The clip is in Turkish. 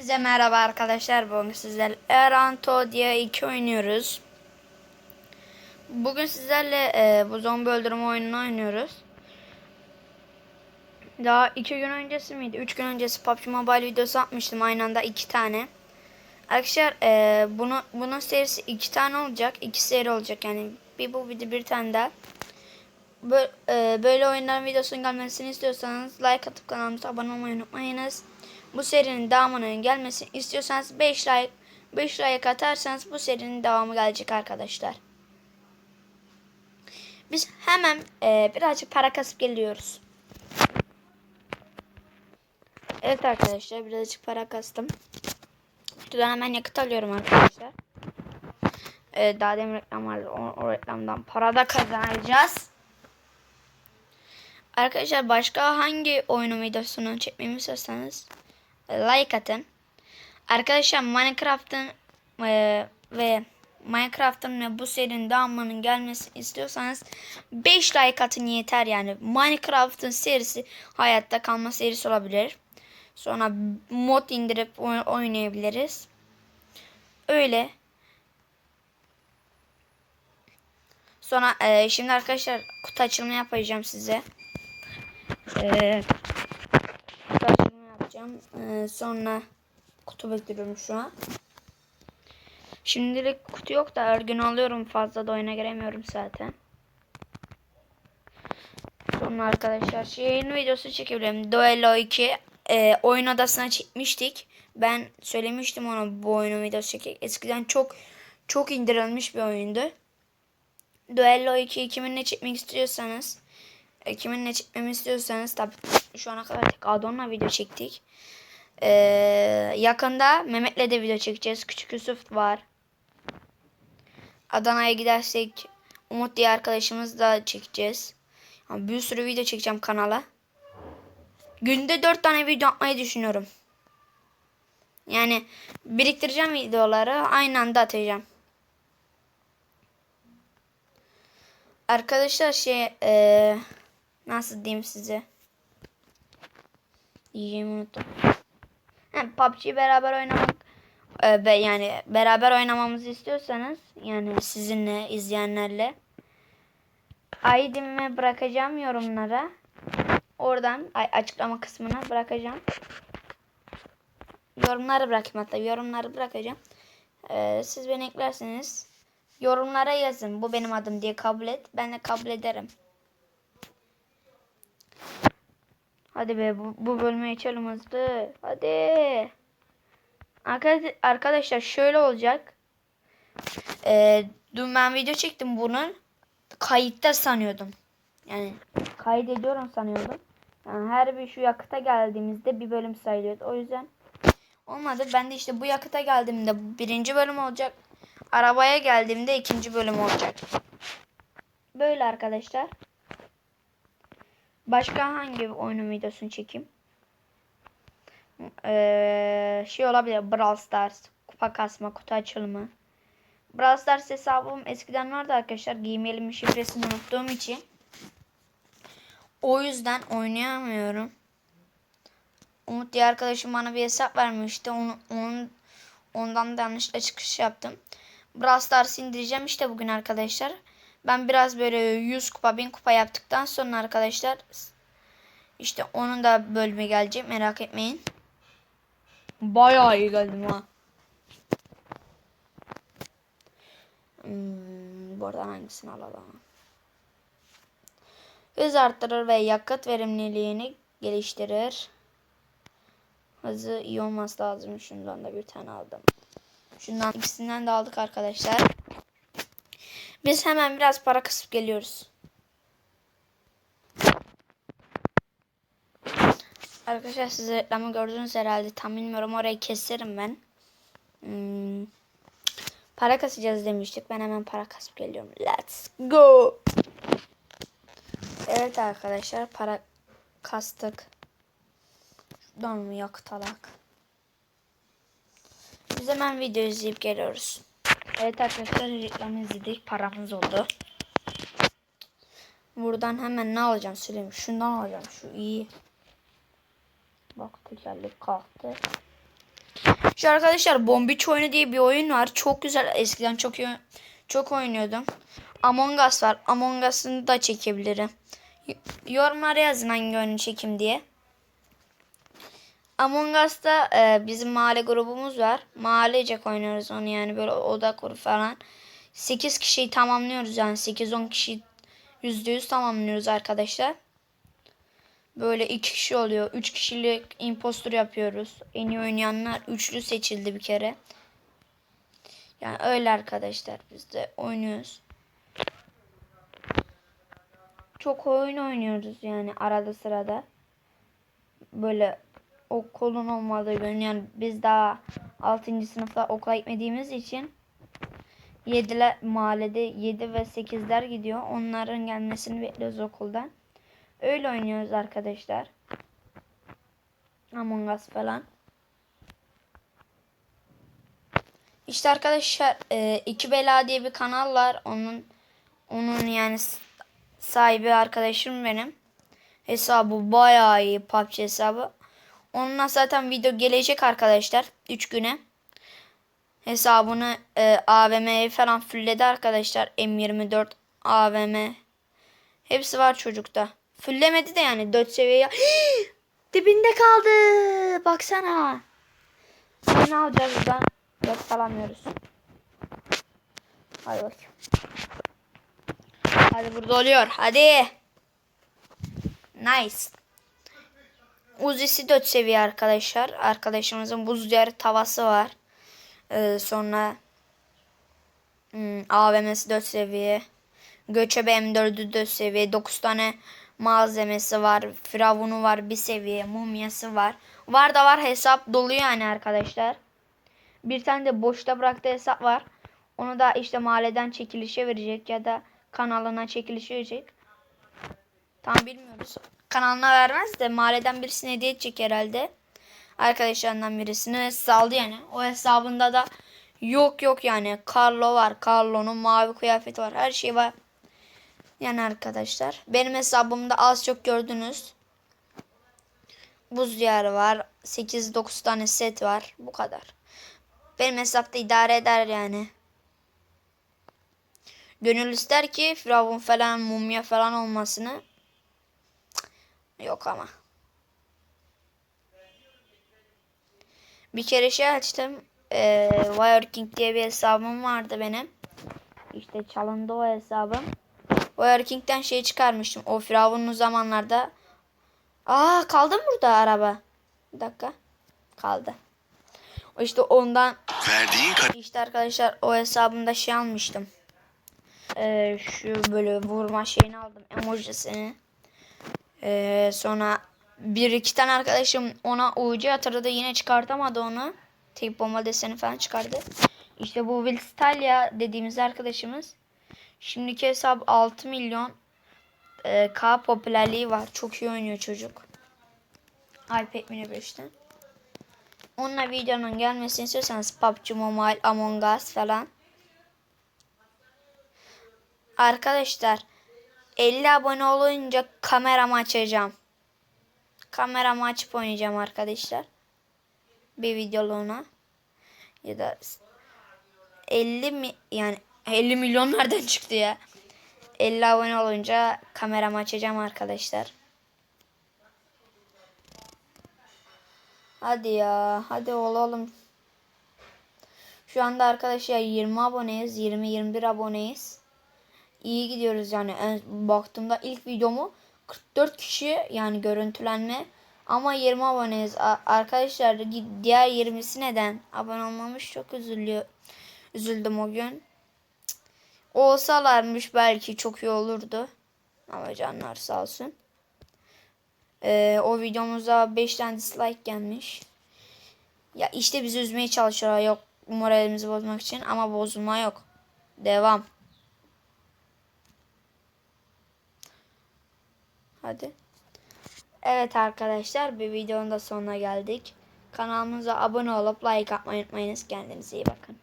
Size merhaba arkadaşlar. Bugün sizlerle Eranto diye iki oynuyoruz. Bugün sizlerle e, bu zombi öldürme oyununu oynuyoruz. Daha iki gün öncesi miydi? Üç gün öncesi PUBG Mobile videosu atmıştım aynı anda iki tane. Arkadaşlar e, bunu bunun serisi iki tane olacak. iki seri olacak yani bir bu bir de bir tane daha. Böyle, e, böyle oyunların videosunun gelmesini istiyorsanız like atıp kanalımıza abone olmayı unutmayınız. Bu serinin devamının gelmesini istiyorsanız 5 like 5 like atarsanız bu serinin devamı gelecek arkadaşlar. Biz hemen e, birazcık para kasıp geliyoruz. Evet arkadaşlar birazcık para kastım. Şuradan hemen yakıt alıyorum arkadaşlar. E, daha demin reklam vardı. O, o reklamdan para da kazanacağız. Arkadaşlar başka hangi oyunu videosunu çekmemi istiyorsanız e, like atın. Arkadaşlar Minecraft'ın e, ve Minecraft'ın ve bu serinin devamının gelmesini istiyorsanız 5 like atın yeter yani. Minecraft'ın serisi hayatta kalma serisi olabilir. Sonra mod indirip oy- oynayabiliriz. Öyle. Sonra e, şimdi arkadaşlar kutu açılımı yapacağım size. E, kutu açılımı yapacağım. E, sonra kutu bekliyorum şu an. Şimdilik kutu yok da her gün alıyorum. Fazla da oyuna giremiyorum zaten. Sonra arkadaşlar şeyin videosu çekebilirim. Duello 2 e, oyun odasına çekmiştik. Ben söylemiştim ona bu oyunun videosu çekecek. Eskiden çok çok indirilmiş bir oyundu. Duello 2'yi kiminle çekmek istiyorsanız e, kiminle çekmemi istiyorsanız tabi şu ana kadar tek Adon'la video çektik. E, yakında Mehmet'le de video çekeceğiz. Küçük Yusuf var. Adana'ya gidersek Umut diye arkadaşımız da çekeceğiz. Yani bir sürü video çekeceğim kanala. Günde 4 tane video atmayı düşünüyorum. Yani biriktireceğim videoları aynı anda atacağım. Arkadaşlar şey eee, nasıl diyeyim size? Diyeceğimi unuttum. Hem PUBG beraber oynamak e, be- yani beraber oynamamızı istiyorsanız yani sizinle izleyenlerle ID'mi bırakacağım yorumlara. Oradan açıklama kısmına bırakacağım. Yorumları bırakayım hatta yorumları bırakacağım. Ee, siz beni eklerseniz yorumlara yazın. Bu benim adım diye kabul et. Ben de kabul ederim. Hadi be bu, bu bölüme geçelim hızlı. Hadi. Arkadaş- Arkadaşlar şöyle olacak. Ee, dün ben video çektim bunun. Kayıtta sanıyordum. Yani kaydediyorum sanıyordum. Yani her bir şu yakıta geldiğimizde bir bölüm sayılıyordu. O yüzden olmadı. Ben de işte bu yakıta geldiğimde birinci bölüm olacak. Arabaya geldiğimde ikinci bölüm olacak. Böyle arkadaşlar. Başka hangi oyunun videosunu çekeyim? Ee, şey olabilir. Brawl Stars. Kupa kasma, kutu açılımı. Brawl Stars hesabım eskiden vardı arkadaşlar. Gmail'imin şifresini unuttuğum için. O yüzden oynayamıyorum. Umut diye arkadaşım bana bir hesap vermişti. Onu, onun, ondan da yanlışla çıkış yaptım. Brawl Stars indireceğim işte bugün arkadaşlar. Ben biraz böyle 100 kupa 1000 kupa yaptıktan sonra arkadaşlar işte onun da bölümü gelecek merak etmeyin. Bayağı iyi geldim ha. Hmm, buradan hangisini alalım? Hız arttırır ve yakıt verimliliğini geliştirir. Hızı iyi olması lazım. Şundan da bir tane aldım. Şundan ikisinden de aldık arkadaşlar. Biz hemen biraz para kısıp geliyoruz. Arkadaşlar siz reklamı gördünüz herhalde. Tam bilmiyorum orayı keserim ben. Hmm. Para kasacağız demiştik. Ben hemen para kasıp geliyorum. Let's go. Evet arkadaşlar para kastık. Şuradan mı yakıt alak? Biz hemen video izleyip geliyoruz. Evet arkadaşlar reklam izledik. Paramız oldu. Buradan hemen ne alacağım söyleyeyim. Şundan alacağım. Şu iyi. Bak tekerlek kalktı. Şu arkadaşlar Bombiç oyunu diye bir oyun var. Çok güzel. Eskiden çok çok oynuyordum. Among Us var. Among Us'ını da çekebilirim. Yorumlara yazın hangi oyunu çekeyim diye. Among Us'ta e, bizim mahalle grubumuz var. Mahallecek oynuyoruz onu yani böyle oda kuru falan. 8 kişiyi tamamlıyoruz yani 8-10 kişi %100 tamamlıyoruz arkadaşlar. Böyle 2 kişi oluyor. 3 kişilik impostor yapıyoruz. En iyi oynayanlar üçlü seçildi bir kere. Yani öyle arkadaşlar biz de oynuyoruz. Çok oyun oynuyoruz yani arada sırada. Böyle okulun olmadığı gün yani biz daha 6. sınıfta okula gitmediğimiz için 7'ler mahallede 7 ve 8'ler gidiyor. Onların gelmesini bekliyoruz okuldan. Öyle oynuyoruz arkadaşlar. Among Us falan. İşte arkadaşlar e, iki bela diye bir kanal var. Onun onun yani sahibi arkadaşım benim. Hesabı bayağı iyi PUBG hesabı. Onunla zaten video gelecek arkadaşlar 3 güne. Hesabını e, AVM'ye falan fulledi arkadaşlar. M24 AVM. Hepsi var çocukta. Fullemedi de yani 4 seviye. Dibinde kaldı. Baksana. Ne alacağız buradan? 4 alamıyoruz. Hadi bakayım. Hadi burada oluyor. Hadi. Nice. Uzi'si 4 seviye arkadaşlar. Arkadaşımızın buz diyarı tavası var. Ee, sonra hmm, AVM'si 4 seviye. Göçebe M4'ü 4 seviye. 9 tane malzemesi var. Firavunu var bir seviye. Mumyası var. Var da var hesap dolu yani arkadaşlar. Bir tane de boşta bıraktığı hesap var. Onu da işte mahalleden çekilişe verecek ya da kanalına çekilişe verecek. Tam bilmiyoruz. Kanalına vermez de mahalleden birisine hediye edecek herhalde. Arkadaşlarından birisini saldı yani. O hesabında da yok yok yani. Carlo var. Carlo'nun mavi kıyafeti var. Her şey var. Yani arkadaşlar. Benim hesabımda az çok gördünüz. Buz diyarı var. 8-9 tane set var. Bu kadar. Benim hesapta idare eder yani. Gönül ister ki Firavun falan mumya falan olmasını. Yok ama. Bir kere şey açtım. Ee, Wireking diye bir hesabım vardı benim. İşte çalındı o hesabım. Wireking'den şey çıkarmıştım. O Firavun'un zamanlarda. Aa kaldı mı burada araba? Bir dakika. Kaldı. O işte ondan Verdiğin işte arkadaşlar o hesabımda şey almıştım. Ee, şu böyle vurma şeyini aldım emojisini. Ee, sonra bir iki tane arkadaşım ona UC yatırdı yine çıkartamadı onu. Tek bomba deseni falan çıkardı. İşte bu Will dediğimiz arkadaşımız. Şimdiki hesap 6 milyon e, K popülerliği var. Çok iyi oynuyor çocuk. iPad mini 5'ten. Onunla videonun gelmesini istiyorsanız PUBG Mobile, Among Us falan. Arkadaşlar 50 abone olunca kameramı açacağım. Kameramı açıp oynayacağım arkadaşlar. Bir videoluğuna. Ya da 50 mi yani 50 milyon nereden çıktı ya? 50 abone olunca kameramı açacağım arkadaşlar. Hadi ya. Hadi olalım. Şu anda arkadaşlar 20 aboneyiz. 20-21 aboneyiz. İyi gidiyoruz yani. En, baktığımda ilk videomu 44 kişi yani görüntülenme. Ama 20 aboneyiz. Arkadaşlar di- diğer 20'si neden? Abone olmamış çok üzülüyor. Üzüldüm o gün. Olsalarmış belki çok iyi olurdu. Ama canlar sağ olsun. Ee, o videomuza 5 tane dislike gelmiş. Ya işte bizi üzmeye çalışıyorlar. Yok moralimizi bozmak için ama bozulma yok. Devam. Hadi. Evet arkadaşlar bir videonun da sonuna geldik. Kanalımıza abone olup like atmayı unutmayınız. Kendinize iyi bakın.